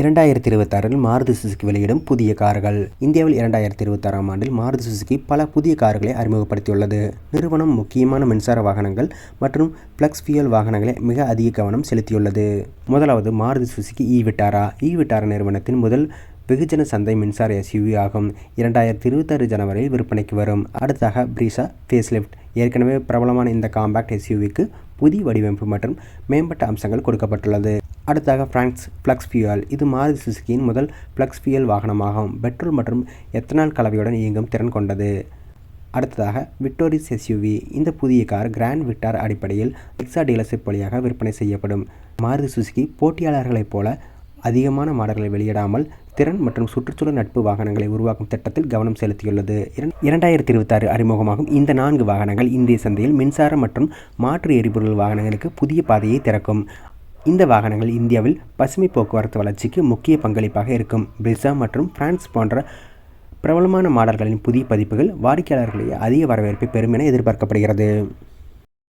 இரண்டாயிரத்தி இருபத்தாறில் மாருதி சுசுகி வெளியிடும் புதிய கார்கள். இந்தியாவில் இரண்டாயிரத்தி இருபத்தாறாம் ஆண்டில் மாருதி சுசுகி பல புதிய கார்களை அறிமுகப்படுத்தியுள்ளது. நிறுவனம் முக்கியமான மின்சார வாகனங்கள் மற்றும் பிளக்ஸ் ஃபியூயல் வாகனங்களை மிக அதிக கவனம் செலுத்தியுள்ளது. முதலாவது மாருதி சுசுகி இ விட்டாரா இ விட்டாரா நிறுவனத்தின் முதல் வெகுஜன சந்தை மின்சார எஸ்யூவி ஆகும். இரண்டாயிரத்தி இருபத்தாறு ஜனவரியில் விற்பனைக்கு வரும். அடுத்ததாக பிரீசா ஃபேஸ்லிஃப்ட். ஏற்கனவே பிரபலமான இந்த காம்பேக்ட் எஸ்யூவிக்கு புதிய வடிவமைப்பு மற்றும் மேம்பட்ட அம்சங்கள் கொடுக்கப்பட்டுள்ளது. அடுத்தாக ஃப்ரான்ஸ் ஃப்ளக்ஸ் ஃபியூயல். இது மாருதி சுசுகியின் முதல் ஃப்ளக்ஸ் ஃபியூயல் வாகனமாகும். பெட்ரோல் மற்றும் எத்தனால் கலவையுடன் இயங்கும் திறன் கொண்டது. அடுத்ததாக விக்டோரிஸ் எஸ்யூவி. இந்த புதிய கார் கிராண்ட் விக்டார் அடிப்படையில் எக்ஸா டீலர்ஷிப் வழியாக விற்பனை செய்யப்படும். மாருதி சுசுகி போட்டியாளர்களைப் போல அதிகமான மாடல்களை வெளியிடாமல் திறன் மற்றும் சுற்றுச்சூழல் நட்பு வாகனங்களை உருவாக்கும் திட்டத்தில் கவனம் செலுத்தியுள்ளது. இரண்டாயிரத்தி இருபத்தாறு அறிமுகமாகும் இந்த நான்கு வாகனங்கள் இந்திய சந்தையில் மின்சாரம் மற்றும் மாற்று எரிபொருள் வாகனங்களுக்கு புதிய பாதையை திறக்கும். இந்த வாகனங்கள் இந்தியாவில் பசுமை போக்குவரத்து வளர்ச்சிக்கு முக்கிய பங்களிப்பாக இருக்கும். பிரிசா மற்றும் பிரான்ஸ் போன்ற பிரபலமான மாடல்களின் புதிய பதிப்புகள் வாடிக்கையாளர்களிடையே அதிக வரவேற்பை பெறும் என எதிர்பார்க்கப்படுகிறது.